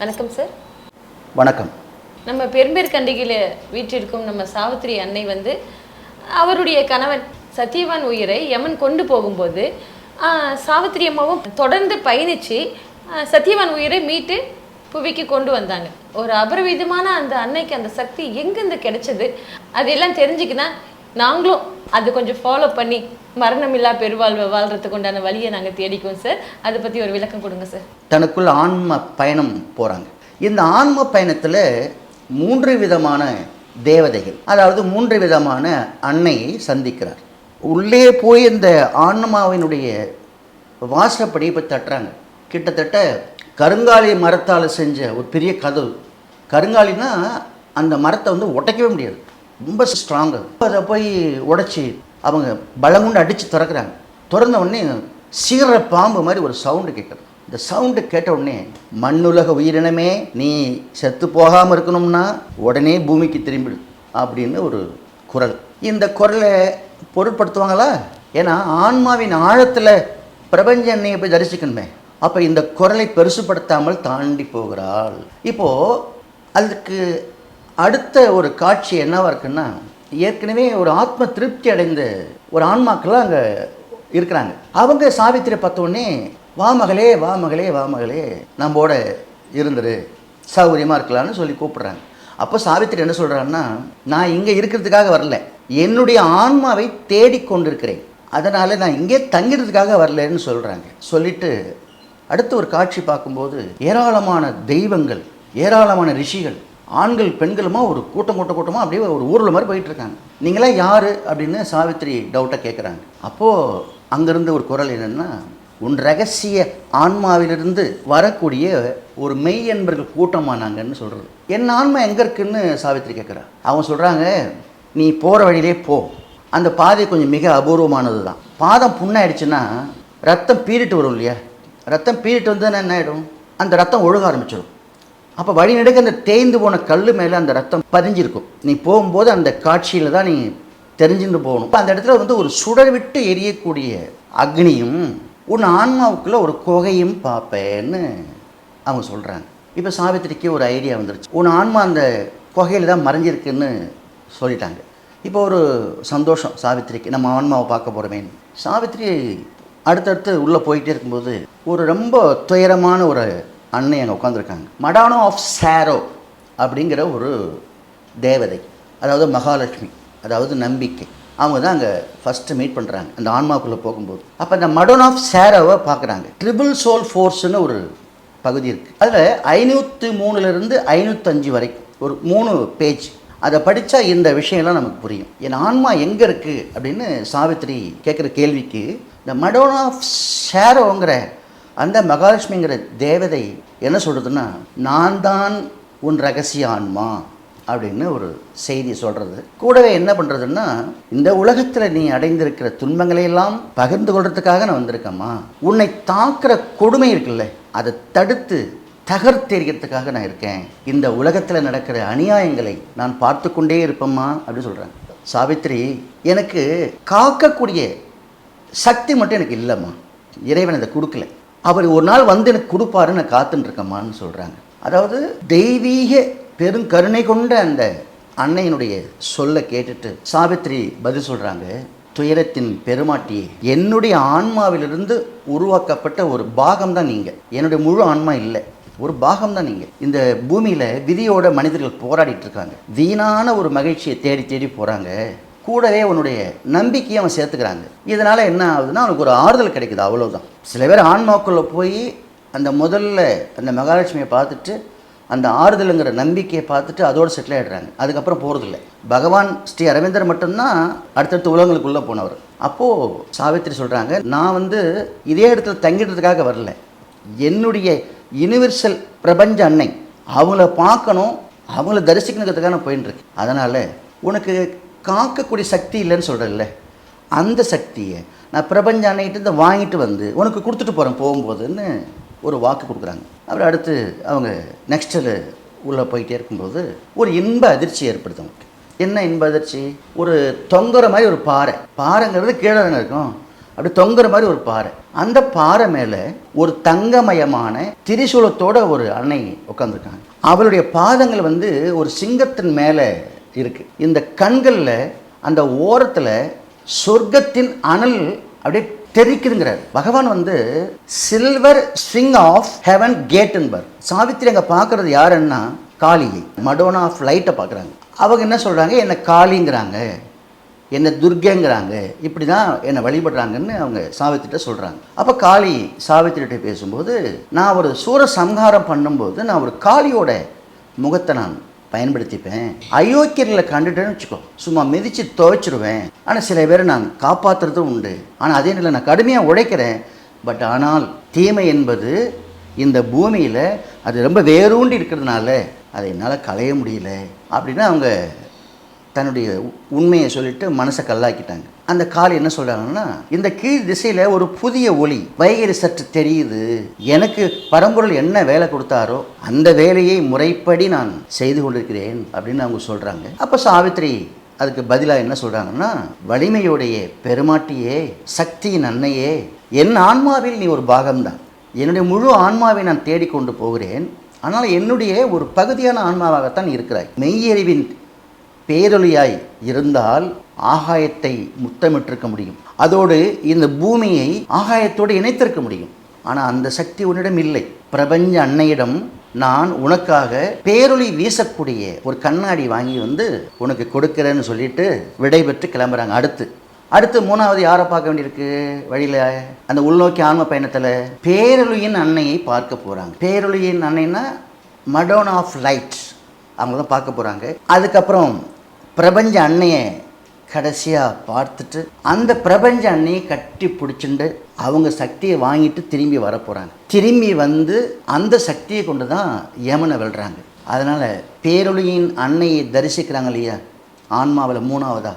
வணக்கம் சார் வணக்கம். நம்ம பெரும்பேர் கண்டிகையில் வீற்றிருக்கும் நம்ம சாவித்திரி அன்னை வந்து அவருடைய கணவன் சத்தியவான் உயிரை யமன் கொண்டு போகும்போது சாவித்திரி அம்மாவும் தொடர்ந்து பயணித்து சத்தியவான் உயிரை மீட்டு புவிக்கு கொண்டு வந்தாங்க. ஒரு அபரிவிதமான அந்த அன்னைக்கு அந்த சக்தி எங்கேருந்து கிடைச்சது அதெல்லாம் தெரிஞ்சுக்கினா நாங்களும் அது கொஞ்சம் ஃபாலோ பண்ணி மரணமில்லா பெருவாழ்வை வாழ்றதுக்கு உண்டான வழியை நாங்கள் தேடிக்குவோம் சார் அதை பற்றி ஒரு விளக்கம் கொடுங்க சார் தனக்குள் ஆன்ம பயணம் போகிறாங்க இந்த ஆன்ம பயணத்தில் மூன்று விதமான தேவதைகள் அதாவது மூன்று விதமான அன்னையை சந்திக்கிறார். உள்ளே போய் இந்த ஆன்மாவினுடைய வாசப்படி இப்போ தட்டுறாங்க. கிட்டத்தட்ட கருங்காலி மரத்தால் செஞ்ச ஒரு பெரிய கதவு. கருங்காலினா அந்த மரத்தை வந்து உடைக்கவே முடியாது. ரொம்ப ஸ்ட்ராங்கு அதை போய் உடைச்சி அவங்க பலங்குண்டு அடித்து திறக்கிறாங்க. திறந்த உடனே சீர பாம்பு மாதிரி ஒரு சவுண்டு கேட்குது இந்த சவுண்டு கேட்ட உடனே மண்ணுலக உயிரினமே நீ செத்து போகாமல் இருக்கணும்னா உடனே பூமிக்கு திரும்பிடு அப்படின்னு ஒரு குரல். இந்த குரலை பொருட்படுத்துவாங்களா? ஏன்னா ஆன்மாவின் ஆழத்தில் பிரபஞ்ச எண்ணெயை போய் தரிசிக்கணுமே. அப்போ இந்த குரலை பெருசுப்படுத்தாமல் தாண்டி போகிறாள். இப்போது அதுக்கு அடுத்த ஒரு காட்சி என்னவாக இருக்குன்னா ஏற்கனவே ஒரு ஆத்ம திருப்தி அடைந்த ஒரு ஆன்மாக்கள்லாம் அங்கே இருக்கிறாங்க. அவங்க சாவித்திரி பார்த்தோன்னே வாமகளே வாமகளே வாமகளே நம்மோட இருந்துரு. சௌகரியமாக இருக்கலாம்னு சொல்லி கூப்பிட்றாங்க. அப்போ சாவித்திரி என்ன சொல்கிறான்னா நான் இங்கே இருக்கிறதுக்காக வரல. என்னுடைய ஆன்மாவை தேடிக்கொண்டிருக்கிறேன் அதனால் நான் இங்கே தங்கிறதுக்காக வரலன்னு சொல்கிறாங்க சொல்லிட்டு அடுத்து ஒரு காட்சி பார்க்கும்போது ஏராளமான தெய்வங்கள் ஏராளமான ரிஷிகள் ஆண்கள் பெண்களுமா ஒரு கூட்டம் கூட்ட கூட்டமாக அப்படியே ஒரு ஊரில் மாதிரி போயிட்டுருக்காங்க. நீங்களாம் யார் அப்படின்னு சாவித்திரி டவுட்டாக கேட்குறாங்க அப்போது அங்கேருந்து ஒரு குரல் என்னென்னா உன் ரகசிய ஆன்மாவிலிருந்து வரக்கூடிய ஒரு மெய் என்பர்கள் கூட்டமானாங்கன்னு சொல்கிறது என் ஆன்மா எங்கே இருக்குன்னு? சாவித்திரி கேட்குறா அவங்க சொல்கிறாங்க நீ போகிற வழியிலே போ. அந்த பாதை கொஞ்சம் மிக அபூர்வமானது தான். பாதம் புண்ணாயிடுச்சுன்னா ரத்தம் பீரிட்டு வரும் இல்லையா? ரத்தம் பீரிட்டு வந்ததுன்னா என்ன ஆகிடும் அந்த ரத்தம் ஒழுக ஆரம்பிச்சிடும் அப்போ வழி நடுக்க அந்த தேய்ந்து போன கல் மேலே அந்த ரத்தம் பதிஞ்சிருக்கும். நீ போகும்போது அந்த காட்சியில் தான் நீ தெரிஞ்சுட்டு போகணும். அப்ப அந்த இடத்துல வந்து ஒரு சுடர் விட்டு எரியக்கூடிய அக்னியும் உன் ஆன்மாவுக்குள்ள ஒரு குகையும் பார்ப்பேன்னு அவங்க சொல்கிறாங்க இப்போ சாவித்திரிக்கு ஒரு ஐடியா வந்துருச்சு. உன் ஆன்மா அந்த குகையில் தான் மறைஞ்சிருக்குன்னு சொல்லிட்டாங்க. இப்போ ஒரு சந்தோஷம் சாவித்திரிக்கு. நம்ம ஆன்மாவை பார்க்க போகிறோமேன்னு சாவித்திரி அடுத்தடுத்து உள்ளே போயிட்டே இருக்கும்போது ஒரு ரொம்ப துயரமான ஒரு அன்னை அங்கே உட்காந்துருக்காங்க மடானோ ஆஃப் சாரோ அப்படிங்கிற ஒரு தேவதை அதாவது மகாலட்சுமி அதாவது நம்பிக்கை. அவங்க தான் அங்கே ஃபஸ்ட்டு மீட் பண்ணுறாங்க அந்த ஆன்மாக்குள்ளே போகும்போது. அப்போ அந்த மடோன் ஆஃப் சேரோவை பார்க்குறாங்க. ட்ரிபிள் சோல் ஃபோர்ஸ்னு ஒரு பகுதி இருக்குது அதில் ஐநூற்றி மூணுலேருந்து ஐநூற்றஞ்சு வரைக்கும் ஒரு மூணு பேஜ் அதை படித்தா இந்த விஷயம்லாம் நமக்கு புரியும். என் ஆன்மா எங்கே இருக்குது அப்படின்னு சாவித்திரி கேட்குற கேள்விக்கு இந்த மடோன் ஆஃப் ஷேரோங்கிற அந்த மகாலட்சுமிங்கிற தேவதை என்ன சொல்கிறதுன்னா நான் தான் உன் ரகசிய ஆன்மா அப்படின்னு ஒரு செய்தி சொல்கிறது கூடவே என்ன பண்ணுறதுன்னா இந்த உலகத்தில் நீ அடைந்திருக்கிற துன்பங்களை எல்லாம் பகிர்ந்து கொள்றதுக்காக நான் வந்திருக்கேம்மா. உன்னை தாக்குற கொடுமை இருக்குல்ல அதை தடுத்து தகர்த்தெறிகிறதுக்காக நான் இருக்கேன். இந்த உலகத்தில் நடக்கிற அநியாயங்களை நான் பார்த்து கொண்டே இருப்பேம்மா அப்படின்னு சொல்கிறேன் சாவித்திரி எனக்கு காக்கக்கூடிய சக்தி மட்டும் எனக்கு இல்லைம்மா. இறைவன் அதை கொடுக்கல. அவர் ஒரு நாள் வந்து எனக்கு கொடுப்பாருன்னு நான் சொல்கிறாங்க அதாவது தெய்வீக பெருங்கருணை கொண்ட அந்த அன்னையினுடைய சொல்ல கேட்டுட்டு சாவித்திரி பதில் சொல்கிறாங்க துயரத்தின் பெருமாட்டியே என்னுடைய ஆன்மாவிலிருந்து உருவாக்கப்பட்ட ஒரு பாகம் தான் நீங்கள் என்னுடைய முழு ஆன்மா இல்லை. ஒரு பாகம் தான் நீங்கள் இந்த பூமியில் விதியோட மனிதர்கள் போராடிட்டு இருக்காங்க. வீணான ஒரு மகிழ்ச்சியை தேடி தேடி போகிறாங்க கூடவே உன்னுடைய நம்பிக்கையை அவன் சேர்த்துக்கிறாங்க. இதனால் என்ன ஆகுதுன்னா அவனுக்கு ஒரு ஆறுதல் கிடைக்குது அவ்வளோதான் சில பேர் ஆன்மாக்குள்ளே போய் அந்த முதல்ல அந்த மகாலட்சுமியை பார்த்துட்டு அந்த ஆறுதலுங்கிற நம்பிக்கையை பார்த்துட்டு அதோடு செட்டில் ஆகிடுறாங்க அதுக்கப்புறம் போகிறதில்ல பகவான் ஸ்ரீ அரவிந்தர் மட்டும்தான் அடுத்தடுத்த உலகங்களுக்குள்ளே போனவர். அப்போது சாவித்திரி சொல்கிறாங்க நான் வந்து இதே இடத்துல தங்கிடுறதுக்காக வரல. என்னுடைய யுனிவர்சல் பிரபஞ்ச அன்னை அவங்கள பார்க்கணும் அவங்கள தரிசிக்கணுங்கிறதுக்காக நான் போயின்னு இருக்கேன் அதனால் உனக்கு காக்கக்கூடிய சக்தி இல்லைன்னு சொல்கிறல்ல அந்த சக்தியை நான் பிரபஞ்ச அன்னைகிட்ட வாங்கிட்டு வந்து உனக்கு கொடுத்துட்டு போகிறேன் போகும்போதுன்னு ஒரு வாக்கு கொடுக்குறாங்க. அப்புறம் அடுத்து அவங்க நெக்ஸ்ட்டில் உள்ளே போயிட்டே இருக்கும்போது ஒரு இன்ப அதிர்ச்சி ஏற்படுது அவங்களுக்கு. என்ன இன்ப அதிர்ச்சி? ஒரு தொங்குற மாதிரி ஒரு பாறை. பாறைங்கிறது கீழே இருக்கும். அப்படி தொங்குற மாதிரி ஒரு பாறை. அந்த பாறை மேலே ஒரு தங்கமயமான திரிசூலத்தோட ஒரு அன்னை உட்காந்துருக்காங்க அவளுடைய பாதங்கள் வந்து ஒரு சிங்கத்தின் மேலே இருக்குது இந்த கண்களில் அந்த ஓரத்தில் சொர்க்கத்தின் அனல் அப்படியே தெரிக்குதுங்கிறார். பகவான் வந்து சில்வர் ஸ்விங் ஆஃப் ஹெவன் கேட்ன்பர் சாவித்திரி அங்கே பார்க்குறது யாருன்னா காளியை. மடோனா ஆஃப் லைட்டை பார்க்குறாங்க. அவங்க என்ன சொல்கிறாங்க என்னை காளிங்கிறாங்க. என்னை துர்க்கைங்கிறாங்க. இப்படி தான் என்னை வழிபடுறாங்கன்னு அவங்க சாவித்திரிட்ட சொல்கிறாங்க அப்போ காளி சாவித்திரிட்ட பேசும்போது நான் ஒரு சூர சம்ஹாரம் பண்ணும்போது நான் ஒரு காளியோட முகத்தை நான் பயன்படுத்திப்பேன். அயோக்கியர்களை கண்டுட்டேன்னு வச்சுக்கோ சும்மா மிதித்து துவைச்சிருவேன். ஆனால் சில பேரை நான் காப்பாற்றுறதும் உண்டு. ஆனால் அதே நேரம் நான் கடுமையாக உழைக்கிறேன். பட் ஆனால் தீமை என்பது இந்த பூமியில் அது ரொம்ப வேரூண்டி இருக்கிறதுனால அதை என்னால் களைய முடியல. அப்படின்னு அவங்க தன்னுடைய உ- உண்மையை சொல்லிட்டு மனசை கல்லாக்கிட்டாங்க. அந்த காளி என்ன சொல்கிறாங்கன்னா இந்த கீழ் திசையில் ஒரு புதிய ஒளி வைகரி சற்று தெரியுது. எனக்கு பரம்பொருள் என்ன வேலை கொடுத்தாரோ அந்த வேலையை முறைப்படி நான் செய்து கொண்டிருக்கிறேன் அப்படின்னு அவங்க சொல்கிறாங்க அப்போ சாவித்திரி அதுக்கு பதிலாக என்ன சொல்கிறாங்கன்னா வலிமையுடைய பெருமாட்டியே சக்தியின் அன்னையே என் ஆன்மாவில் நீ ஒரு பாகம்தான். என்னுடைய முழு ஆன்மாவை நான் தேடிக்கொண்டு போகிறேன். ஆனால் என்னுடைய ஒரு பகுதியான ஆன்மாவாகத்தான் இருக்கிறாய். மெய்யறிவின் பேரொழியாய் இருந்தால் ஆகாயத்தை முத்தமிட்டிருக்க முடியும். அதோடு இந்த பூமியை ஆகாயத்தோடு இணைத்திருக்க முடியும். ஆனால் அந்த சக்தி உன்னிடம் இல்லை. பிரபஞ்ச அன்னையிடம் நான் உனக்காக பேரொளி வீசக்கூடிய ஒரு கண்ணாடி வாங்கி வந்து உனக்கு கொடுக்கிறேன்னு சொல்லிட்டு விடைபெற்று கிளம்புறாங்க. அடுத்து அடுத்து மூணாவது யாரை பார்க்க வேண்டியிருக்கு? வழியில் அந்த உள்நோக்கி ஆன்ம பயணத்தில் பேரொழியின் அன்னையை பார்க்க போகிறாங்க பேரொழியின் அன்னைன்னா மடோன் ஆஃப் லைட் அவங்க தான் பார்க்க போகிறாங்க அதுக்கப்புறம் பிரபஞ்ச அன்னையை கடைசியாக பார்த்துட்டு அந்த பிரபஞ்ச அன்னையை கட்டி பிடிச்சிட்டு அவங்க சக்தியை வாங்கிட்டு திரும்பி வர போகிறாங்க திரும்பி வந்து அந்த சக்தியை கொண்டு தான் யமனை வெல்றாங்க. அதனால் பேரொழியின் அன்னையை தரிசிக்கிறாங்க இல்லையா? ஆன்மாவில் மூணாவதா?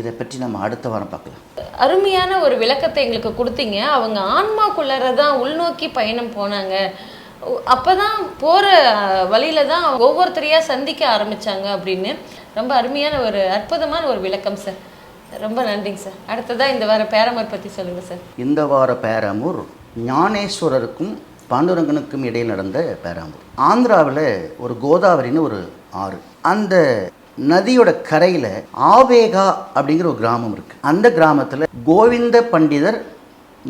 இதை பற்றி நம்ம அடுத்த வாரம் பார்க்கலாம். அருமையான ஒரு விளக்கத்தை எங்களுக்கு கொடுத்தீங்க. அவங்க ஆன்மாக்குள்ளார தான் உள்நோக்கி பயணம் போனாங்க. அப்போதான் போகிற அஹ், வழியில தான் ஒவ்வொருத்தரையாக சந்திக்க ஆரம்பித்தாங்க அப்படின்னு. ரொம்ப அருமையான ஒரு அற்புதமான ஒரு விளக்கம் சார் ரொம்ப நன்றிங்க சார் அடுத்ததாக இந்த வார பேரமர் பற்றி சொல்லுங்கள் சார் இந்த வார பேரமூர் ஞானேஸ்வரருக்கும் பாண்டுரங்கனுக்கும் இடையில் நடந்த பேராமூர். ஆந்திராவில் ஒரு கோதாவரின்னு ஒரு ஆறு. அந்த நதியோட கரையில் ஆவேகா அப்படிங்கிற ஒரு கிராமம் இருக்குது அந்த கிராமத்தில் கோவிந்த பண்டிதர்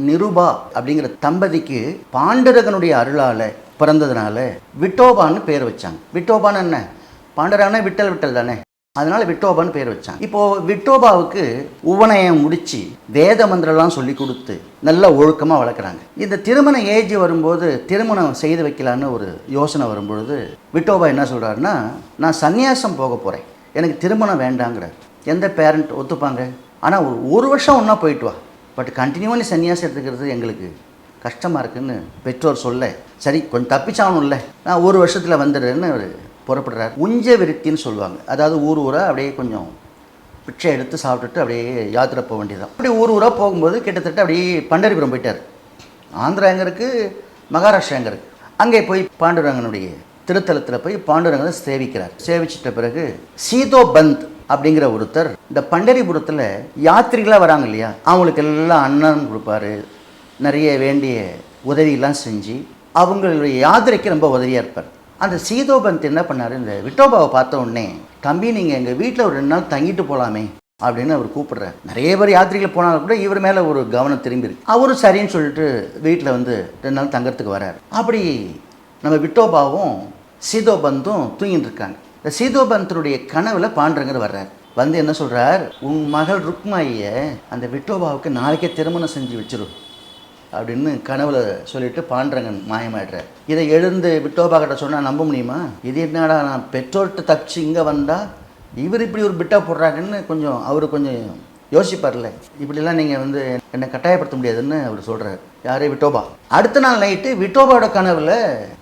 நிருபா அப்படிங்கிற தம்பதிக்கு பாண்டரகனுடைய அருளால் பிறந்ததுனால விட்டோபான்னு பேர் வச்சாங்க. விட்டோபான்னு என்ன? பாண்டரகனா விட்டல் விட்டல் தானே. அதனால விட்டோபான்னு பேர் வச்சாங்க. இப்போ விட்டோபாவுக்கு உவனயம் முடிச்சு வேத மந்திரம்லாம் சொல்லி கொடுத்து நல்ல ஒழுக்கமாக வளர்க்குறாங்க. இந்த திருமண ஏஜ் வரும்போது திருமணம் செய்து வைக்கலான்னு ஒரு யோசனை வரும்பொழுது விட்டோபா என்ன சொல்கிறாருன்னா நான் சந்நியாசம் போக போகிறேன் எனக்கு திருமணம் வேண்டாங்கிறார். எந்த பேரண்ட் ஒத்துப்பாங்க? ஆனால் ஒரு ஒரு வருஷம் ஒன்றா போயிட்டு வா. பட் கண்டினியூவாக நீ சன்னியாசம் எடுத்துக்கிறது எங்களுக்கு கஷ்டமாக இருக்குன்னு பெற்றோர் சொல்ல சரி கொஞ்சம் தப்பிச்சாகணும்ல நான் ஒரு வருஷத்தில் வந்துடுறேன்னு அவர் புறப்படுறார். உஞ்ச விருத்தின்னு சொல்லுவாங்க. அதாவது ஊர் ஊராக அப்படியே கொஞ்சம் பிச்சை எடுத்து சாப்பிட்டுட்டு அப்படியே யாத்திரை போக வேண்டியதான் அப்படி ஊர் ஊராக போகும்போது கிட்டத்தட்ட அப்படியே பண்டரிபுரம் போயிட்டார். ஆந்திரா எங்கே இருக்குது மகாராஷ்டிரா எங்கே இருக்குது அங்கே போய் பாண்டுரங்கனுடைய திருத்தலத்தில் போய் பாண்டுரங்கனை சேவிக்கிறார். சேவிச்சிட்ட பிறகு சீதோ பந்த் அப்படிங்கிற ஒருத்தர் இந்த பண்டரிபுரத்தில் யாத்திரிகளாக வராங்க இல்லையா? அவங்களுக்கு எல்லாம் அன்னம் கொடுப்பாரு. நிறைய வேண்டிய உதவியெல்லாம் செஞ்சு அவங்களுடைய யாத்திரைக்கு ரொம்ப உதவியாக இருப்பார். அந்த சீதோபந்த் என்ன பண்ணார்? இந்த விட்டோபாவை பார்த்த உடனே தம்பி நீங்கள் எங்கள் வீட்டில் ஒரு ரெண்டு நாள் தங்கிட்டு போகலாமே அப்படின்னு அவர் கூப்பிடுறார். நிறைய பேர் யாத்திரைகள் போனாலும் கூட இவர் மேலே ஒரு கவனம் திரும்பி இருக்கு. அவரும் சரின்னு சொல்லிட்டு வீட்டில் வந்து ரெண்டு நாள் தங்கறதுக்கு வரார். அப்படி நம்ம விட்டோபாவும் சீதோபந்தும் தூங்கிட்டு இருக்காங்க. இந்த சீதோபந்தனுடைய கனவுல பாண்டுறங்கர் வர்றார். வந்து என்ன சொல்றார்? உன் மகள் ருக்மாயிய அந்த விட்டோபாவுக்கு நாளைக்கே திருமணம் செஞ்சு வச்சிரு அப்படின்னு கனவுல சொல்லிட்டு பாண்டரங்கன் மாயமாயிடுறார். இதை எழுந்து விட்டோபா கிட்ட சொன்னா நம்ப முடியுமா? இது என்னடா நான் பெற்றோர்கிட்ட தப்பிச்சு இங்கே வந்தா இவர் இப்படி ஒரு பிட்டா போடுறாங்கன்னு கொஞ்சம் அவர் கொஞ்சம் யோசிப்பார்ல இப்படிலாம் நீங்கள் வந்து என்னை கட்டாயப்படுத்த முடியாதுன்னு அவர் சொல்கிறார் யார்? விட்டோபா. அடுத்த நாள் நைட்டு விட்டோபாவோட கனவில்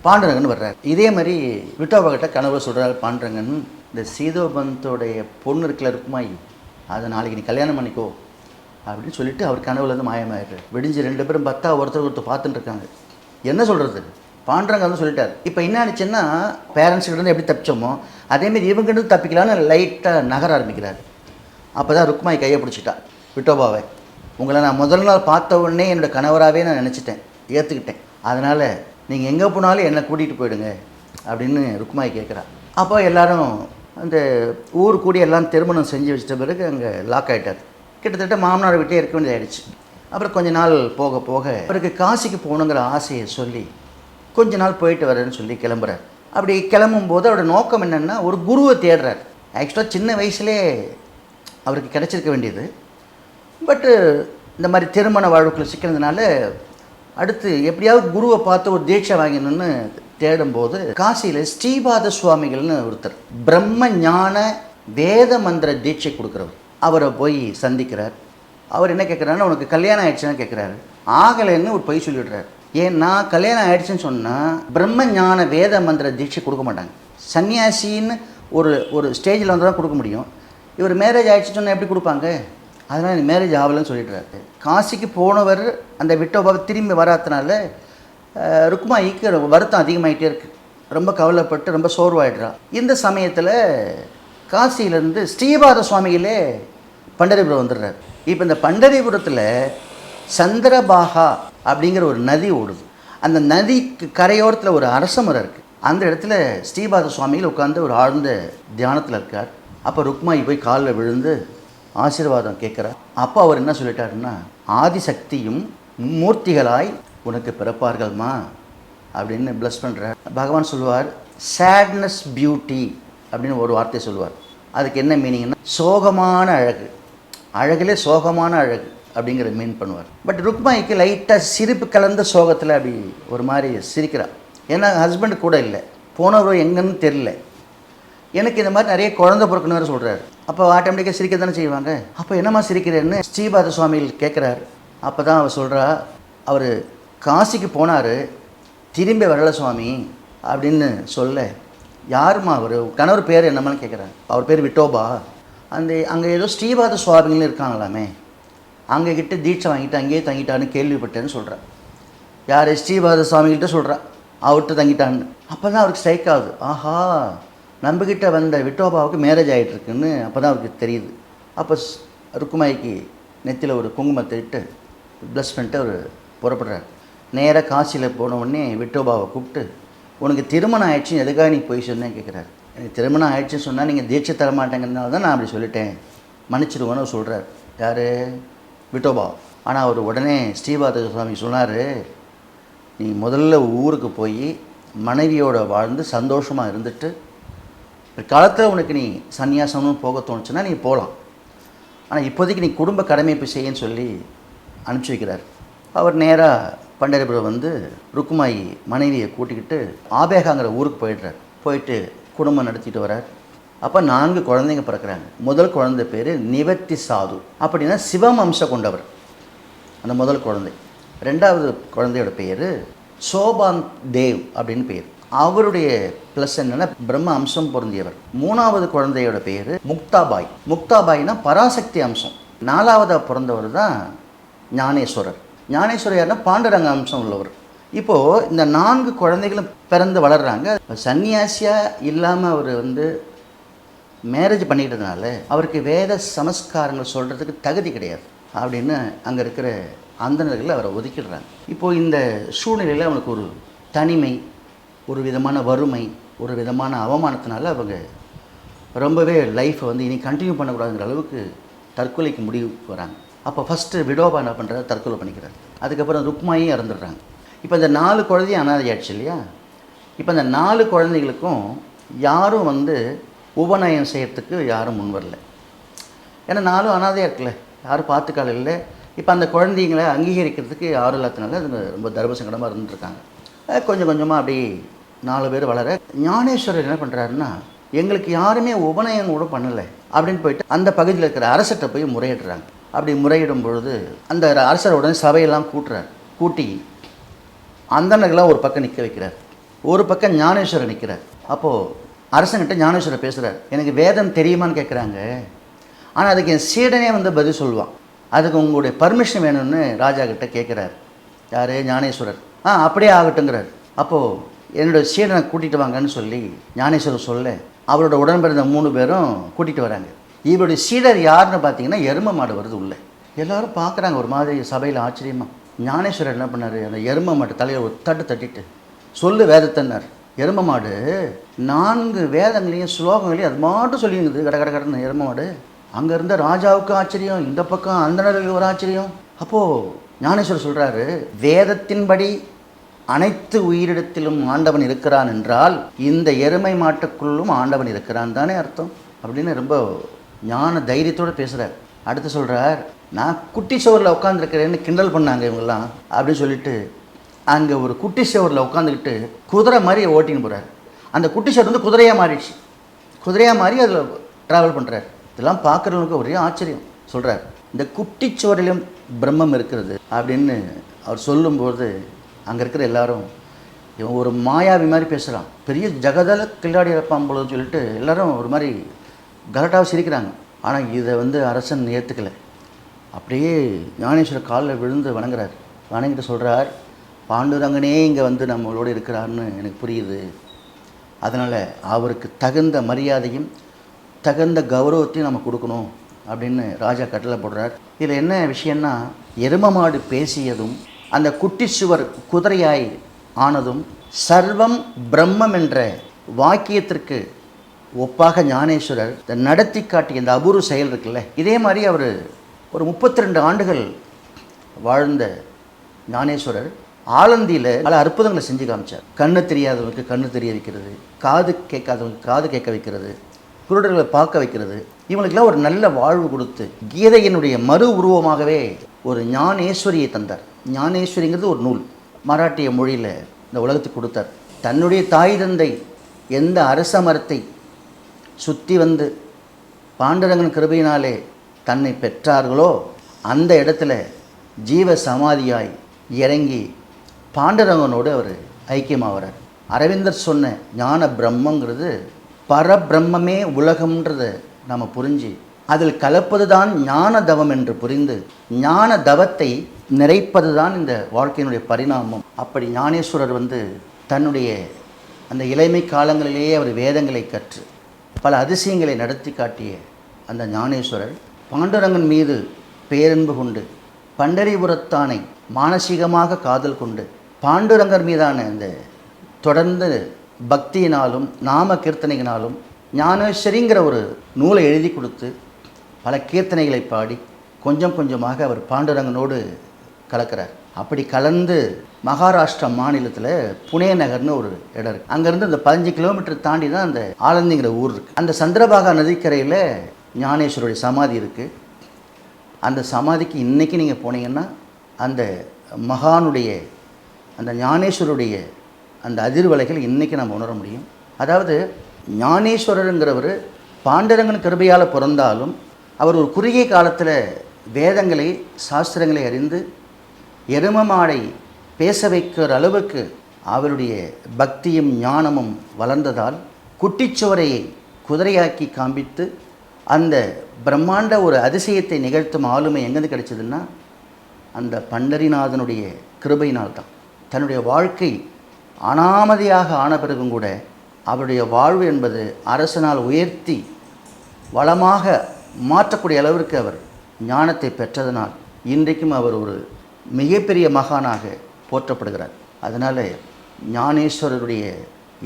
பாண்டுரங்கன் வர்றார். இதே மாதிரி விட்டோபா கிட்ட கனவு சொல்கிறார் பாண்டுரங்கன் இந்த சீதோபந்தோடைய பொண்ணு இருக்கல இருக்குமாய் அதை நாளைக்கு நீ கல்யாணம் பண்ணிக்கோ. அப்படின்னு சொல்லிட்டு அவர் கனவுல இருந்து மாயமாயிடுறாரு. விடிஞ்சு ரெண்டு பேரும் பத்தா ஒருத்தர் ஒருத்தர் பார்த்துட்டு இருக்காங்க. என்ன சொல்கிறது பாண்டுரங்க வந்து சொல்லிட்டார். இப்போ என்ன ஆனிச்சுன்னா பேரண்ட்ஸ்கிட்ட இருந்து எப்படி தப்பிச்சோமோ அதேமாரி இவங்கிட்ட தப்பிக்கலான்னு லைட்டாக நகர ஆரம்பிக்கிறார். அப்போ தான் ருக்மாய் கையை பிடிச்சிட்டா. விட்டோபாவை உங்களை நான் முதல் நாள் பார்த்த உடனே என்னோட கணவராகவே நான் நினச்சிட்டேன் ஏற்றுக்கிட்டேன் அதனால் நீங்கள் எங்கே போனாலும் என்னை கூட்டிகிட்டு போயிடுங்க அப்படின்னு ருக்மாய் கேட்குறா அப்போ எல்லாரும் அந்த ஊர் கூடி எல்லாம் திருமணம் செஞ்சு வச்சிட்ட பிறகு அங்கே லாக் ஆகிட்டார் கிட்டத்தட்ட மாமனார் விட்டே இருக்க வேண்டியதாயிடுச்சு. அப்புறம் கொஞ்ச நாள் போக போக அவருக்கு காசிக்கு போகணுங்கிற ஆசையை சொல்லி கொஞ்ச நாள் போயிட்டு வரேன்னு சொல்லி கிளம்புறார். அப்படி கிளம்பும் போது அவரோட நோக்கம் என்னென்னா ஒரு குருவை தேடுறார். ஆக்சுவலாக சின்ன வயசுலேயே அவருக்கு கிடச்சிருக்க வேண்டியது. பட்டு uh, இந்த மாதிரி திருமண வாழ்வுக்குள்ள சிக்கிறதுனால அடுத்து எப்படியாவது குருவை பார்த்து ஒரு தீட்சை வாங்கணும்னு தேடும்போது காசியில் ஸ்ரீபாத சுவாமிகள்னு ஒருத்தர் பிரம்ம ஞான வேத மந்திர தீட்சை கொடுக்குறவர். அவரை போய் சந்திக்கிறார். அவர் என்ன கேட்குறாருன்னா உனக்கு கல்யாணம் ஆயிடுச்சுன்னு கேட்குறாரு ஆகலைன்னு ஒரு பொய் சொல்லிவிடுறாரு ஏன்னா கல்யாணம் ஆயிடுச்சுன்னு சொன்னால் பிரம்ம ஞான வேத மந்திர தீட்சை கொடுக்க மாட்டாங்க. சன்னியாசின்னு ஒரு ஒரு ஸ்டேஜில் வந்து தான் கொடுக்க முடியும். இவர் மேரேஜ் ஆயிடுச்சுன்னு சொன்னா எப்படி கொடுப்பாங்க? அதனால் எனக்கு மேரேஜ் ஆகலைன்னு சொல்லிடுறாரு. காசிக்கு போனவர் அந்த விட்டோபாவை திரும்பி வராதனால ருக்மாயிக்கு வருத்தம் அதிகமாகிட்டே இருக்குது ரொம்ப கவலைப்பட்டு ரொம்ப சோர்வாயிடுறா. இந்த சமயத்தில் காசியிலேருந்து ஸ்ரீபாத சுவாமிகளே பண்டரிபுரம் வந்துடுறாரு. இப்போ இந்த பண்டரிபுரத்தில் சந்திரபாகா அப்படிங்கிற ஒரு நதி ஓடுது. அந்த நதிக்கு கரையோரத்தில் ஒரு அரச இருக்குது அந்த இடத்துல ஸ்ரீபாத சுவாமிகள் உட்காந்து ஒரு ஆழ்ந்த தியானத்தில் இருக்கார். அப்போ ருக்மாயி போய் காலில் விழுந்து ஆசீர்வாதம் கேட்குறார். அப்போ அவர் என்ன சொல்லிட்டாருன்னா ஆதிசக்தியும் மூர்த்திகளாய் உனக்கு பிறப்பார்கள்மா அப்படின்னு ப்ளஸ் பண்ணுறார் பகவான் சொல்லுவார் சேட்னஸ் பியூட்டி அப்படின்னு ஒரு வார்த்தை சொல்லுவார். அதுக்கு என்ன மீனிங்னா சோகமான அழகு. அழகிலே சோகமான அழகு அப்படிங்கிற மீன் பண்ணுவார். பட் ருக்மாய்க்கு லைட்டாக சிரிப்பு கலந்த சோகத்தில் அப்படி ஒரு மாதிரி சிரிக்கிறார். ஏன்னா ஹஸ்பண்ட் கூட இல்லை. போனவர் எங்கன்னு தெரில எனக்கு இந்த மாதிரி நிறைய குழந்தை பிறக்கணும் வேறு சொல்கிறாரு அப்போ ஆட்டோமேட்டிக்காக சிரிக்க தானே செய்வாங்க. அப்போ என்னம்மா சிரிக்கிறேன்னு ஸ்ரீபாத சுவாமிகள் கேட்குறாரு அப்போ தான் அவர் சொல்கிறா அவர் காசிக்கு போனார் திரும்பி வரல சுவாமி அப்படின்னு சொல்ல யாரும்மா அவர்? கணவர் பேர் என்னமான்னு கேட்குறாரு அவர் பேர் விட்டோபா? அந்த அங்கே ஏதோ ஸ்ரீபாத சுவாமிகள் இருக்காங்களாமே. அங்கே கிட்ட தீட்சை வாங்கிட்டு அங்கேயே தங்கிட்டான்னு கேள்விப்பட்டேன்னு சொல்கிறேன் யார்? ஸ்ரீபாத சுவாமிகிட்ட சொல்கிறா அவர்கிட்ட தங்கிட்டான்னு. அப்போ தான் அவருக்கு ஸ்ட்ரைக் ஆகுது. ஆஹா! நம்மக்கிட்ட வந்த விட்டோபாவுக்கு மேரேஜ் ஆகிட்டுருக்குன்னு அப்போ தான் அவருக்கு தெரியுது. அப்போ ருக்குமாய்க்கு நெத்தியில் ஒரு குங்குமத்தை இட்டு ப்ளஸ் பண்ணிட்டு அவர் புறப்படுறார். நேராக காசியில் போன உடனே விட்டோபாவை கூப்பிட்டு உனக்கு திருமணம் ஆயிடுச்சு எதுக்காக நீ போய் சொன்னேன் கேட்குறாரு எனக்கு திருமணம் ஆயிடுச்சுன்னு சொன்னால் நீங்கள் தீட்சை தர மாட்டேங்கிறதுனால தான் நான் அப்படி சொல்லிட்டேன். மன்னிச்சிடுவோன்னு சொல்கிறார் யார்? விட்டோபா. ஆனால் அவர் உடனே ஸ்ரீபாத சுவாமி சொன்னார் நீ முதல்ல ஊருக்கு போய் மனைவியோட வாழ்ந்து சந்தோஷமாக இருந்துட்டு காலத்தில் உனக்கு நீ சன்னியாசம்னு போக தோணுச்சுன்னா நீ போகலாம் ஆனால் இப்போதைக்கு நீ குடும்ப கடமை செய்யன்னு சொல்லி அனுப்பிச்சி வைக்கிறார். அவர் நேராக பண்டரிபுரம் வந்து ருக்குமாயி மனைவியை கூட்டிக்கிட்டு ஆபேகாங்கிற ஊருக்கு போயிடுறார். போயிட்டு குடும்பம் நடத்திட்டு வரார். அப்போ நான்கு குழந்தைங்க பிறக்கிறாங்க. முதல் குழந்தை பேர் நிவர்த்தி சாது அப்படின்னா சிவம் அம்சம் கொண்டவர். அந்த முதல் குழந்தை. ரெண்டாவது குழந்தையோட பேர் சோபான் தேவ் அப்படின்னு பேர். அவருடைய ப்ளஸ் என்னென்னா பிரம்ம அம்சம் பொருந்தியவர். மூணாவது குழந்தையோட பேர் முக்தாபாய். முக்தாபாய்னா பராசக்தி அம்சம். நாலாவதாக பிறந்தவர் தான் ஞானேஸ்வரர். ஞானேஸ்வரர் யாருன்னா பாண்டுரங்க அம்சம் உள்ளவர். இப்போது இந்த நான்கு குழந்தைகளும் பிறந்து வளர்கிறாங்க சன்னியாசியாக இல்லாமல் அவர் வந்து மேரேஜ் பண்ணிக்கிட்டதுனால அவருக்கு வேத சமஸ்காரங்கள் சொல்கிறதுக்கு தகுதி கிடையாது. அப்படின்னு அங்கே இருக்கிற அந்தனர்கள் அவரை ஒதுக்கிடுறாங்க. இப்போது இந்த சூழ்நிலையில் அவனுக்கு ஒரு தனிமை ஒரு விதமான வறுமை ஒரு விதமான அவமானத்தினால அவங்க ரொம்பவே லைஃப்பை வந்து இனி கண்டினியூ பண்ணக்கூடாதுங்கிற அளவுக்கு தற்கொலைக்கு முடிவு வராங்க. அப்போ ஃபஸ்ட்டு விடோபா என்ன பண்ணுறாரு தற்கொலை பண்ணிக்கிறார். அதுக்கப்புறம் ருக்மாயும் இறந்துடுறாங்க. இப்போ இந்த நாலு குழந்தையும் அனாதையாச்சு இல்லையா? இப்போ இந்த நாலு குழந்தைகளுக்கும் யாரும் வந்து உபநயம் செய்கிறதுக்கு யாரும் முன் வரல. ஏன்னா நாலும் அனாதையாக இருக்குல்ல. யாரும் பார்த்துக்கால இல்லை. இப்போ அந்த குழந்தைங்களை அங்கீகரிக்கிறதுக்கு யாரும் இல்லாதனால அது ரொம்ப தர்ம சங்கடமாக இருந்துருக்காங்க கொஞ்சம் கொஞ்சமாக அப்படி நாலு பேர் வளர ஞானேஸ்வரர் என்ன பண்ணுறாருன்னா எங்களுக்கு யாருமே உபநயம் கூட பண்ணலை அப்படின்னு போயிட்டு அந்த பகுதியில் இருக்கிற அரசர்கிட்ட போய் முறையிடுறாங்க. அப்படி முறையிடும் பொழுது அந்த அரசர் உடனே சபையெல்லாம் கூட்டுறார். கூட்டி அந்தணர்களாக ஒரு பக்கம் நிற்க வைக்கிறார். ஒரு பக்கம் ஞானேஸ்வரர் நிற்கிறார் அப்போது அரசங்கிட்ட ஞானேஸ்வரர் பேசுகிறார் எனக்கு வேதம் தெரியுமான்னு கேட்குறாங்க ஆனால் அதுக்கு என் சீடனே வந்து பதில் சொல்லுவான். அதுக்கு உங்களுடைய பர்மிஷன் வேணும்னு ராஜா கிட்ட கேட்குறாரு யார்? ஞானேஸ்வரர். ஆ அப்படியே ஆகட்டுங்கிறார். அப்போது என்னோட சீடனை கூட்டிகிட்டு வாங்கன்னு சொல்லி ஞானேஸ்வரர் சொல்ல அவரோட உடன்பிறந்த மூணு பேரும் கூட்டிகிட்டு வராங்க. இவருடைய சீடர் யாருன்னு பார்த்தீங்கன்னா எரும மாடு வருது உள்ளே. எல்லாரும் பார்க்குறாங்க ஒரு மாதிரி சபையில் ஆச்சரியமாக ஞானேஸ்வரர் என்ன பண்ணார்? அந்த எரும மாட்டு தலையில் ஒரு தட்டு தட்டிட்டு சொல்லு வேதத்தன்னார். எரும மாடு நான்கு வேதங்களையும் ஸ்லோகங்களையும் அது மாட்டும் சொல்லியிருந்தது. கட கட கடன்னு எரும மாடு. அங்கே இருந்த ராஜாவுக்கு ஆச்சரியம் இந்த பக்கம் அந்தணர்களுக்கு ஒரு ஆச்சரியம். அப்போது ஞானேஸ்வரர் சொல்கிறாரு வேதத்தின்படி அனைத்து உயிரிடத்திலும் ஆண்டவன் இருக்கிறான் என்றால் இந்த எருமை மாட்டுக்குள்ளும் ஆண்டவன் இருக்கிறான் தானே அர்த்தம்? அப்படின்னு ரொம்ப ஞான தைரியத்தோடு பேசுகிறார் அடுத்து சொல்கிறார் நான் குட்டி சுவரில் உட்காந்துருக்கிறேன்னு கிண்டல் பண்ணாங்க இவங்கெல்லாம் அப்படின்னு சொல்லிட்டு அங்கே ஒரு குட்டி சுவரில் உட்காந்துக்கிட்டு குதிரை மாதிரி ஓட்டின்னு போகிறார் அந்த குட்டி சுவர் வந்து குதிரையாக மாறிடுச்சு. குதிரையாக மாறி அதில் ட்ராவல் பண்ணுறார் இதெல்லாம் பார்க்குறவங்களுக்கு ஒரே ஆச்சரியம். சொல்கிறார் இந்த குட்டி சுவரிலும் பிரம்மம் இருக்கிறது அப்படின்னு அவர் சொல்லும்போது அங்கே இருக்கிற எல்லாரும் இவன் ஒரு மாயாவி மாதிரி பேசுகிறான் பெரிய ஜகதல கில்லாடி இறப்பான் போலன்னு சொல்லிட்டு எல்லாரும் ஒரு மாதிரி கலட்டாக சிரிக்கிறாங்க. ஆனால் இதை வந்து அரசன் ஏற்றுக்கலை அப்படியே ஞானேஸ்வரர் காலில் விழுந்து வணங்குறார். வணங்கிட்டு சொல்கிறார் பாண்டுரங்கனே இங்கே வந்து நம்மளோட இருக்கிறாருன்னு எனக்கு புரியுது. அதனால் அவருக்கு தகுந்த மரியாதையும் தகுந்த கௌரவத்தையும் நம்ம கொடுக்கணும். அப்படின்னு ராஜா கட்டளை போடுறார். இதில் என்ன விஷயம்னா எரும மாடு பேசியதும் அந்த குட்டி சுவர் குதிரையாய் ஆனதும் சர்வம் பிரம்மம் என்ற வாக்கியத்திற்கு ஒப்பாக ஞானேஸ்வரர் நடத்தி காட்டிய இந்த அபூர்வ செயல் இருக்குல்ல இதே மாதிரி அவர் ஒரு முப்பத்தி ரெண்டு ஆண்டுகள் வாழ்ந்த ஞானேஸ்வரர் ஆலந்தியில் பல அற்புதங்களை செஞ்சு காமிச்சார். கண்ணு தெரியாதவனுக்கு கண்ணு தெரிய வைக்கிறது காது கேட்காதவனுக்கு காது கேட்க வைக்கிறது குருடர்களை பார்க்க வைக்கிறது இவங்களுக்கெல்லாம் ஒரு நல்ல வாழ்வு கொடுத்து கீதையினுடைய மறு உருவமாகவே ஒரு ஞானேஸ்வரியை தந்தார். ஞானேஸ்வரிங்கிறது ஒரு நூல். மராட்டிய மொழியில் இந்த உலகத்துக்கு கொடுத்தார். தன்னுடைய தாய் தந்தை எந்த அரச மரத்தை சுற்றி வந்து பாண்டரங்கன் கிருபையினாலே தன்னை பெற்றார்களோ அந்த இடத்துல ஜீவ சமாதியாய் இறங்கி பாண்டரங்கனோடு அவர் ஐக்கியமாகிறார் அரவிந்தர் சொன்ன ஞான பிரம்மங்கிறது பரபிரம்மமே உலகம்ன்றத நம்ம புரிஞ்சு அதில் கலப்பது தான் ஞான தவம் என்று புரிந்து ஞான தவத்தை நிறைப்பது தான் இந்த வாழ்க்கையினுடைய பரிணாமம். அப்படி ஞானேஸ்வரர் வந்து தன்னுடைய அந்த இளமை காலங்களிலேயே அவர் வேதங்களை கற்று பல அதிசயங்களை நடத்தி காட்டிய அந்த ஞானேஸ்வரர் பாண்டுரங்கன் மீது பேரன்பு கொண்டு பண்டரிபுரத்தானை மானசீகமாக காதல் கொண்டு பாண்டுரங்கர் மீதான இந்த தொடர்ந்து பக்தியினாலும் நாம கீர்த்தனையினாலும் ஞானேஸ்வரிங்கிற ஒரு நூலை எழுதி கொடுத்து பல கீர்த்தனைகளை பாடி கொஞ்சம் கொஞ்சமாக அவர் பாண்டுரங்கனோடு கலக்கிறார். அப்படி கலந்து மகாராஷ்டிரா மாநிலத்தில் புனே நகர்னு ஒரு இடம் இருக்குது அங்கேருந்து அந்த பதினஞ்சு கிலோமீட்டர் தாண்டி தான் அந்த ஆலந்திங்கிற ஊர் இருக்குது அந்த சந்திரபாகா நதிக்கரையில் ஞானேஸ்வருடைய சமாதி இருக்குது அந்த சமாதிக்கு இன்றைக்கி நீங்கள் போனீங்கன்னா அந்த மகானுடைய அந்த ஞானேஸ்வருடைய அந்த அதிர்வலைகள் இன்றைக்கி நம்ம உணர முடியும். அதாவது ஞானேஸ்வரருங்கிறவர் பாண்டரங்கன் கிருபையால் பிறந்தாலும் அவர் ஒரு குறுகிய காலத்தில் வேதங்களை சாஸ்திரங்களை அறிந்து எரும மாடை பேச வைக்கிற அளவுக்கு அவருடைய பக்தியும் ஞானமும் வளர்ந்ததால் குட்டிச்சுவரையை குதிரையாக்கி காண்பித்து அந்த பிரம்மாண்ட ஒரு அதிசயத்தை நிகழ்த்தும் ஆளுமை எங்கேருந்து கிடைச்சதுன்னா அந்த பண்டரிநாதனுடைய கிருபையினால் தான் தன்னுடைய வாழ்க்கை அனாமதியாக ஆன பிறகும் கூட அவருடைய வாழ்வு என்பது அரசனால் உயர்த்தி வளமாக மாற்றக்கூடிய அளவிற்கு அவர் ஞானத்தை பெற்றதனால் இன்றைக்கும் அவர் ஒரு மிகப்பெரிய மகானாக போற்றப்படுகிறார். அதனால் ஞானேஸ்வரருடைய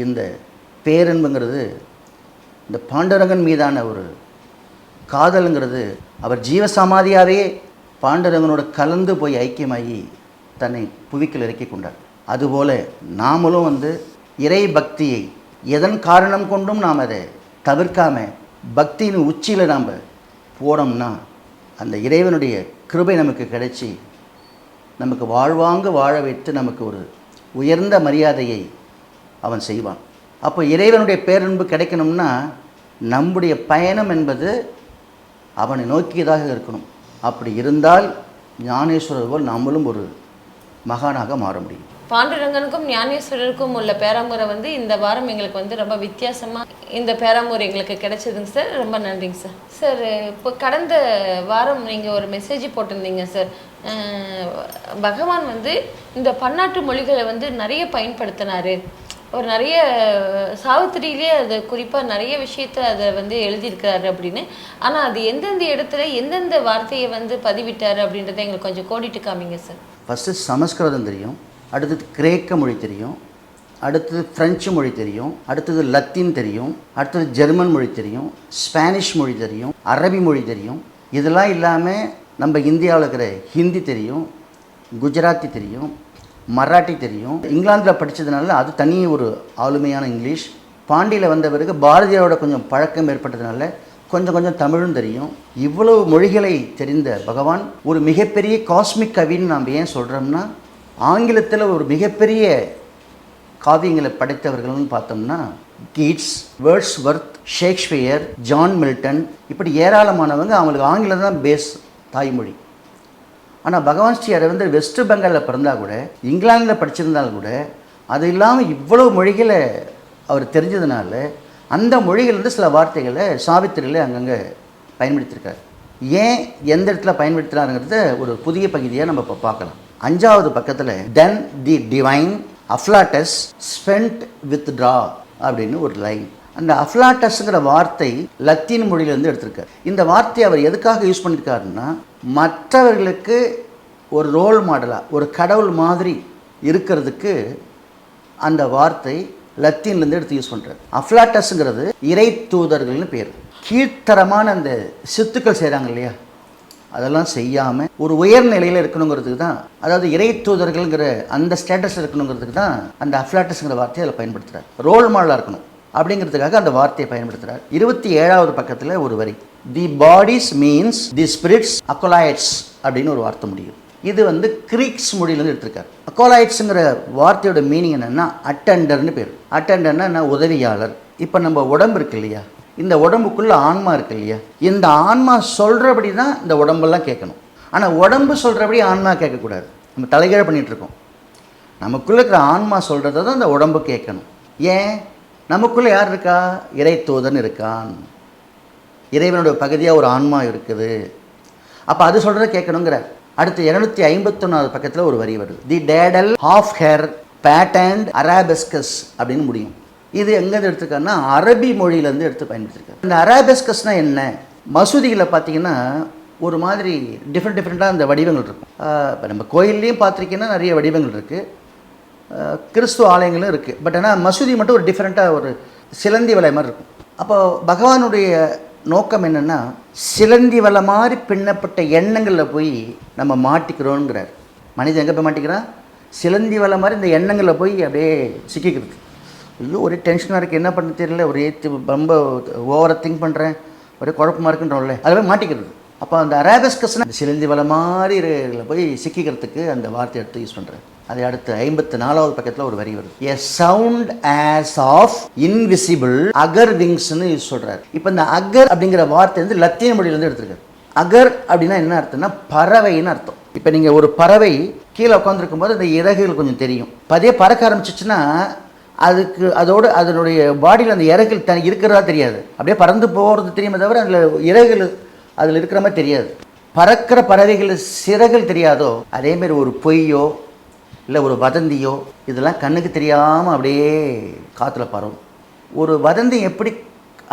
இந்த பேரன்புங்கிறது இந்த பாண்டரங்கன் மீதான ஒரு காதலுங்கிறது அவர் ஜீவசமாதியாகவே பாண்டரங்கனோட கலந்து போய் ஐக்கியமாகி தன்னை புவிக்கில் இறக்கி கொண்டார். அதுபோல நாமளும் வந்து இறை பக்தியை எதன் காரணம் கொண்டும் நாம் அதை தவிர்க்காம பக்தியின் உச்சியில் நாம் போனோம்னா அந்த இறைவனுடைய கிருபை நமக்கு கிடைச்சி நமக்கு வாழ்வாங்க வாழ வைத்து நமக்கு ஒரு உயர்ந்த மரியாதையை அவன் செய்வான். அப்போ இறைவனுடைய பேரன்பு கிடைக்கணும்னா நம்முடைய பயணம் என்பது அவனை நோக்கியதாக இருக்கணும். அப்படி இருந்தால் ஞானேஸ்வரர் போல் நம்மளும் ஒரு மகானாக மாற முடியும். பாண்டுரங்கனுக்கும் ஞானேஸ்வரருக்கும் உள்ள பேராமுறை வந்து இந்த வாரம் எங்களுக்கு வந்து ரொம்ப வித்தியாசமாக இந்த பேராமுறை எங்களுக்கு கிடைச்சதுங்க சார். ரொம்ப நன்றிங்க சார். சார் இப்போ கடந்த வாரம் நீங்கள் ஒரு மெசேஜ் போட்டிருந்தீங்க சார். பகவான் வந்து இந்த பன்னாட்டு மொழிகளை வந்து நிறைய பயன்படுத்தினாரு. ஒரு நிறைய சாவித்திரியிலே அது குறிப்பாக நிறைய விஷயத்த அதை வந்து எழுதியிருக்கிறாரு அப்படின்னு. ஆனால் அது எந்தெந்த இடத்துல எந்தெந்த வார்த்தையை வந்து பதிவிட்டார் அப்படின்றத எங்களுக்கு கொஞ்சம் கோடிட்டு காமிங்க சார். ஃபஸ்ட்டு சமஸ்கிருதம் தெரியும். அடுத்தது கிரேக்க மொழி தெரியும். அடுத்தது ஃப்ரெஞ்சு மொழி தெரியும். அடுத்தது லத்தீன் தெரியும். அடுத்தது ஜெர்மன் மொழி தெரியும். ஸ்பானிஷ் மொழி தெரியும். அரபி மொழி தெரியும். இதெல்லாம் இல்லாமல் நம்ம இந்தியாவில் இருக்கிற ஹிந்தி தெரியும் குஜராத்தி தெரியும் மராட்டி தெரியும். இங்கிலாந்தில் படித்ததுனால அது தனி ஒரு ஆளுமையான இங்கிலீஷ். பாண்டியில் வந்த பிறகு பாரதியாரோட கொஞ்சம் பழக்கம் ஏற்பட்டதுனால கொஞ்சம் கொஞ்சம் தமிழும் தெரியும். இவ்வளவு மொழிகளை தெரிந்த பகவான் ஒரு மிகப்பெரிய காஸ்மிக் கவின்னு நாம் ஏன் சொல்கிறோம்னா ஆங்கிலத்தில் ஒரு மிகப்பெரிய காவியங்களை படைத்தவர்கள்னு பார்த்தோம்னா Keats Wordsworth Shakespeare John Milton. இப்படி ஏராளமானவங்க அவங்களுக்கு ஆங்கிலம் தான் பேஸ் தாய்மொழி. ஆனால் பகவான் ஸ்ரீ அரவிந்தர் வெஸ்ட் பெங்காலில் பிறந்தால் கூட இங்கிலாந்தில் படிச்சிருந்தாலும் கூட அது இல்லாமல் இவ்வளோ மொழிகளை அவர் தெரிஞ்சதுனால அந்த மொழிகள்லேருந்து சில வார்த்தைகளை சாவித்திரியில் அங்கங்கே பயன்படுத்தியிருக்காரு. ஏன் எந்த இடத்துல பயன்படுத்துகிறாருங்கிறத ஒரு புதிய பகுதியாக நம்ம இப்போ பார்க்கலாம். அஞ்சாவது பக்கத்தில் then the divine afflatus spent with draw அப்படின்னு ஒரு லைன் அந்த அஃப்லாட்டஸ்ங்கிற வார்த்தை லத்தீன் மொழியிலேருந்து எடுத்திருக்கார். இந்த வார்த்தையை அவர் எதுக்காக யூஸ் பண்ணியிருக்காருன்னா மற்றவர்களுக்கு ஒரு ரோல் மாடலாக ஒரு கடவுள் மாதிரி இருக்கிறதுக்கு அந்த வார்த்தை லத்தீன்லேருந்து எடுத்து யூஸ் பண்ணுறாரு அஃப்லாட்டஸ்ங்கிறது இறை தூதர்கள்னு பேர். கீழ்த்தரமான அந்த சித்துக்கள் செய்கிறாங்க இல்லையா? அதெல்லாம் செய்யாமல் ஒரு உயர் நிலையில் இருக்கணுங்கிறதுக்கு தான் அதாவது இறை தூதர்கள்ங்கிற அந்த ஸ்டேட்டஸ் இருக்கணுங்கிறதுக்கு தான் அந்த அஃப்லாட்டஸ்ங்கிற வார்த்தையை அதில் பயன்படுத்துகிறார் ரோல் மாடலாக இருக்கணும். அப்படிங்கிறதுக்காக அந்த வார்த்தையை பயன்படுத்துகிறார் இருபத்தி ஏழாவது பக்கத்தில் ஒரு வரி. The body's means the spirit's acolytes அப்படின்னு ஒரு வார்த்தை முடியும். இது வந்து கிரீக்ஸ் மொழியிலேருந்து எடுத்திருக்காரு. அக்கோலாய்ட்ஸுங்கிற வார்த்தையோட மீனிங் என்னென்னா அட்டெண்டர்னு பேர். அட்டெண்டர்னா என்ன? உதவியாளர். இப்போ நம்ம உடம்பு இருக்கு இல்லையா? இந்த உடம்புக்குள்ள ஆன்மா இருக்கு இல்லையா? இந்த ஆன்மா சொல்கிறபடி தான் இந்த உடம்பெல்லாம் கேட்கணும். ஆனால் உடம்பு சொல்கிறபடி ஆன்மா கேட்கக்கூடாது. நம்ம தலைகீழ பண்ணிகிட்ருக்கோம் நமக்குள்ளே இருக்கிற ஆன்மா சொல்கிறத தான் இந்த உடம்பு கேட்கணும். ஏன்? நமக்குள்ளே யார் இருக்கா? இறை தூதன் இருக்கான். இறைவனோட பகுதியாக ஒரு ஆன்மா இருக்குது. அப்போ அது சொல்கிறத கேட்கணுங்கிறார். அடுத்து இரநூத்தி ஐம்பத்தொன்னாவது பக்கத்தில் ஒரு வரி வருது. The daedal half hair patent arabesques அப்படின்னு முடியும். இது எங்கேருந்து எடுத்திருக்காருன்னா அரபி மொழியிலேருந்து எடுத்து பயன்படுத்திருக்காரு. இந்த அரேபஸ்கஸ்னால் என்ன? மசூதிகளில் பார்த்தீங்கன்னா ஒரு மாதிரி டிஃப்ரெண்ட் டிஃப்ரெண்ட்டாக அந்த வடிவங்கள் இருக்கும். இப்போ நம்ம கோயில்லையும் பார்த்துருக்கீங்கன்னா நிறைய வடிவங்கள் இருக்குது கிறிஸ்துவ ஆலயங்களும் இருக்குது பட் ஆனால் மசூதி மட்டும் ஒரு டிஃப்ரெண்ட்டாக ஒரு சிலந்தி வலை மாதிரி இருக்கும். அப்போ பகவானுடைய நோக்கம் என்னென்னா சிலந்தி வலை மாதிரி பின்னப்பட்ட எண்ணங்களில் போய் நம்ம மாட்டிக்கிறோங்கிறார். மனிதன் எங்கே போய் மாட்டிக்கிறான்? சிலந்தி வலை மாதிரி இந்த எண்ணங்களில் போய் அப்படியே சிக்கிக்கிறது. ஐயோ ஒரே டென்ஷனாக இருக்குது என்ன பண்ண தெரியல. ஒரே ரொம்ப ஓவராக திங்க் பண்ணுறேன் ஒரே குழப்பமாக இருக்குன்றோம்ல. அதில் மாட்டிக்கிறது. அப்போ அந்த அரேபஸ்கஸ்னா சிலந்தி வலை மாதிரி போய் சிக்கிக்கிறதுக்கு அந்த வார்த்தை எடுத்து யூஸ் பண்ணுறேன் அதை அடுத்து ஐம்பத்து நாலாவது பக்கத்தில் ஒரு வரி வருது. A sound as of invisible eager விங்ஸ்னு யூஸ் சொல்கிறார் இப்போ இந்த அகர் அப்படிங்கிற வார்த்தை வந்து லத்தீன் மொழியிலேருந்து எடுத்துருக்காரு. அகர் அப்படின்னா என்ன அர்த்தம்னா பறவைன்னு அர்த்தம். இப்போ நீங்கள் ஒரு பறவை கீழே உட்காந்துருக்கும் போது அந்த இறகுகள் கொஞ்சம் தெரியும். இப்போ அதே பறக்க ஆரம்பிச்சிச்சுன்னா அதுக்கு அதோடு அதனுடைய பாடியில் அந்த இறகுகள் தனி இருக்கிறதா தெரியாது. அப்படியே பறந்து போகிறது தெரியுமே தவிர அதில் இறகுகள் அதில் இருக்கிற மாதிரி தெரியாது. பறக்கிற பறவைகள் சிறகுகள் தெரியாதோ அதேமாரி ஒரு பொய்யோ இல்லை ஒரு வதந்தியோ இதெல்லாம் கண்ணுக்கு தெரியாமல் அப்படியே காற்றுல பரவும் ஒரு வதந்தி எப்படி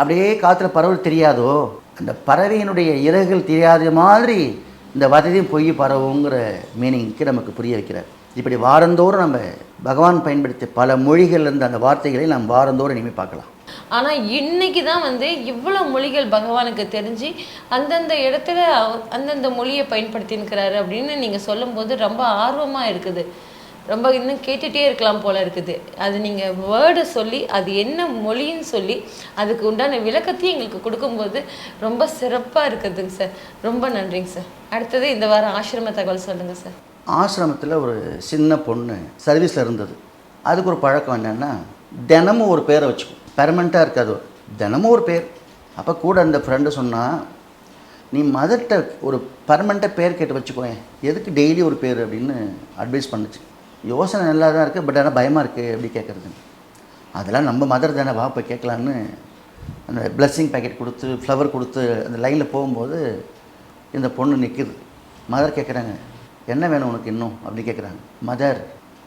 அப்படியே காற்றுல பரவல் தெரியாதோ அந்த பறவையினுடைய இறகுகள் தெரியாத மாதிரி இந்த வதந்தியும் பொய் பரவுங்கிற மீனிங்க்கு நமக்கு புரிய வைக்கிறார். இப்படி வாரந்தோறும் நம்ம பகவான் பயன்படுத்திய பல மொழிகள் இருந்த அந்த வார்த்தைகளை நாம் வாரந்தோறும் இனிமேல் பார்க்கலாம். ஆனால் இன்னைக்கு தான் வந்து இவ்வளோ மொழிகள் பகவானுக்கு தெரிஞ்சு அந்தந்த இடத்துல அந்தந்த மொழியை பயன்படுத்தியிருக்கிறாரு அப்படின்னு நீங்கள் சொல்லும்போது ரொம்ப ஆர்வமாக இருக்குது. ரொம்ப இன்னும் கேட்டுட்டே இருக்கலாம் போல இருக்குது. அது நீங்கள் வேர்டை சொல்லி அது என்ன மொழின்னு சொல்லி அதுக்கு உண்டான விளக்கத்தையும் எங்களுக்கு கொடுக்கும்போது ரொம்ப சிறப்பாக இருக்குதுங்க சார். ரொம்ப நன்றிங்க சார். அடுத்தது இந்த வாரம் ஆசிரம தகவல் சொல்லுங்கள் சார். ஆசிரமத்தில் ஒரு சின்ன பொண்ணு சர்வீஸில் இருந்தது. அதுக்கு ஒரு பழக்கம் என்னென்னா தினமும் ஒரு பேரை வச்சுக்கும். பெர்மனண்ட்டாக இருக்காது தினமும் ஒரு பேர். அப்போ கூட அந்த ஃப்ரெண்டு சொன்னால் நீ மதர்கிட்ட ஒரு பர்மனெண்ட்டாக பேர் கேட்டு வச்சுக்கோயேன். எதுக்கு டெய்லி ஒரு பேர்? அப்படின்னு அட்வைஸ் பண்ணுச்சு. யோசனை நல்லா தான் இருக்குது பட் ஆனால் பயமாக இருக்குது எப்படி கேட்குறது அதெல்லாம் நம்ம மதர் தானே வா போய் கேட்கலான்னு அந்த பிளஸ்ஸிங் பேக்கெட் கொடுத்து ஃப்ளவர் கொடுத்து அந்த லைனில் போகும்போது இந்த பொண்ணு நிற்கிது மதர் கேட்குறாங்க என்ன வேணும் உனக்கு இன்னும்? அப்படின்னு கேட்குறாங்க மதர்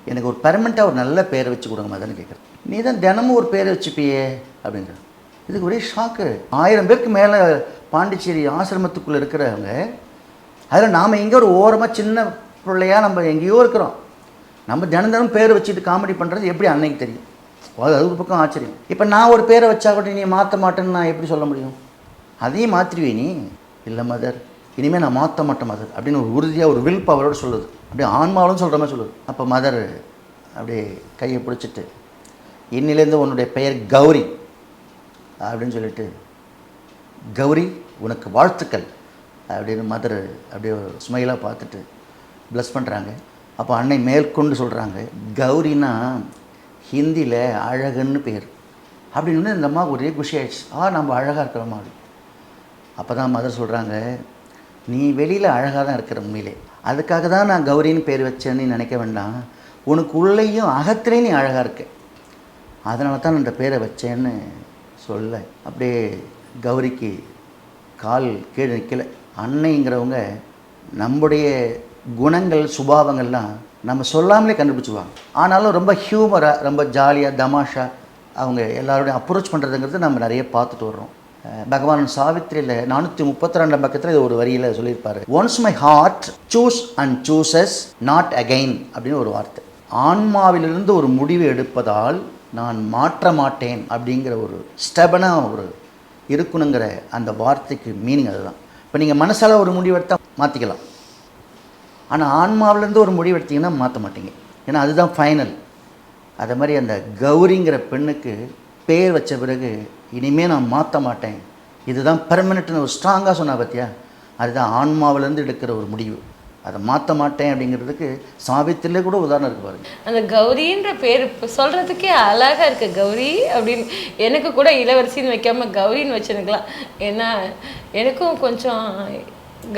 எனக்கு ஒரு பெர்மனெண்ட்டாக ஒரு நல்ல பேரை வச்சு கொடுங்க மதர்னு கேட்குறேன் நீ தான் தினமும் ஒரு பேரை வச்சுப்பியே? அப்படிங்கிற இதுக்கு ஒரே ஷாக்கு ஆயிரம் பேருக்கு மேலே பாண்டிச்சேரி ஆசிரமத்துக்குள்ளே இருக்கிறவங்க அதில் நாம் எங்கே ஒரு ஓரமாக சின்ன பிள்ளையாக நம்ம எங்கேயோ இருக்கிறோம். நம்ம தினம் தினம் பேர் வச்சுட்டு காமெடி பண்ணுறது எப்படி அன்னைக்கு தெரியும்? அது அது ஒரு பக்கம் ஆச்சரியம். இப்போ நான் ஒரு பேரை வச்சா கூட நீ மாற்ற மாட்டேன்னு நான் எப்படி சொல்ல முடியும்? அதையும் மாற்றிடுவே நீ? இல்லை மதர் இனிமேல் நான் மாற்ற மாட்டேன் மதர் அப்படின்னு ஒரு உறுதியாக ஒரு வில் பவரோடு சொல்லுது. அப்படியே ஆன்மாவும் சொல்கிற மாதிரி சொல்லுது. அப்போ மதர் அப்படியே கையை பிடிச்சிட்டு இன்னிலேருந்து உன்னுடைய பெயர் கௌரி அப்படின்னு சொல்லிட்டு கௌரி உனக்கு வாழ்த்துக்கள் அப்படின்னு மதர் அப்படியே ஸ்மைலாக பார்த்துட்டு ப்ளஸ் பண்ணுறாங்க அப்போ அன்னை மேற்கொண்டு சொல்கிறாங்க கௌரினா ஹிந்தியில் அழகுன்னு பேர். அப்படின்னு இந்த அம்மா ஒரே குஷி ஆயிடுச்சு. ஆ நம்ம அழகாக இருக்கிற மாதிரி. அப்போ தான் மதர் சொல்கிறாங்க நீ வெளியில் அழகாக தான் இருக்கிற உண்மையிலே. அதுக்காக தான் நான் கௌரின்னு பேர் வச்சேன்னு நினைக்க வேண்டாம். உனக்கு உள்ளேயும் அகத்திலே நீ அழகாக இருக்க. அதனால தான் நான் இந்த பேரை வச்சேன்னு சொல்ல. அப்படியே கௌரிக்கு கால் கீழே நிற்கலை அன்னைங்கிறவங்க நம்முடைய குணங்கள் சுபாவங்கள்லாம் நம்ம சொல்லாமலே கண்டுபிடிச்சுவாங்க ஆனாலும் ரொம்ப ஹியூமராக ரொம்ப ஜாலியாக தமாஷா அவங்க எல்லாரோடையும் அப்ரோச் பண்ணுறதுங்கிறது நம்ம நிறைய பார்த்துட்டு வர்றோம். பகவான் சாவித்ரியில் நானூற்றி முப்பத்தி ரெண்டாம் பக்கத்தில் இது ஒரு வரியில் சொல்லியிருப்பாரு. Once my heart chose and chooses not again அப்படின்னு ஒரு வார்த்தை. ஆன்மாவிலிருந்து ஒரு முடிவு எடுப்பதால் நான் மாற்ற மாட்டேன் அப்படிங்கிற ஒரு ஸ்டெபனாக ஒரு இருக்கணுங்கிற அந்த வார்த்தைக்கு மீனிங் அதுதான். இப்போ நீங்கள் மனசால் ஒரு முடிவெடுத்தால் மாற்றிக்கலாம் ஆனால் ஆன்மாவிலேருந்து ஒரு முடிவு எடுத்தீங்கன்னா மாற்ற மாட்டீங்க. ஏன்னா அதுதான் ஃபைனல் அதே மாதிரி அந்த கௌரிங்கிற பெண்ணுக்கு பேர் வச்ச பிறகு இனிமேல் நான் மாற்ற மாட்டேன். இதுதான் பெர்மனெண்ட்னு ஒரு ஸ்ட்ராங்காக சொன்னா பார்த்தியா அதுதான் ஆன்மாவிலேருந்து எடுக்கிற ஒரு முடிவு. அதை மாற்ற மாட்டேன் அப்படிங்கிறதுக்கு சாவித்திரிலே கூட உதாரணம் இருக்கு பாருங்க. அந்த கௌரின்ற பேர் இப்போ சொல்கிறதுக்கே அழகாக இருக்கு. கௌரி அப்படின்னு எனக்கு கூட இளவரசின்னு வைக்காம கௌரின்னு வச்சுருக்கலாம். ஏன்னா எனக்கும் கொஞ்சம்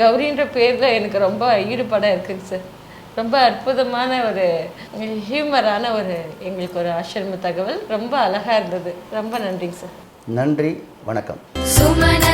கௌரின்ற பேரில் எனக்கு ரொம்ப ஈடுபாடாக இருக்குங்க சார். ரொம்ப அற்புதமான ஒரு ஹியூமரான ஒரு எங்களுக்கு ஒரு ஆசிரம தகவல். ரொம்ப அழகாக இருந்தது. ரொம்ப நன்றிங்க சார். நன்றி வணக்கம். சுமன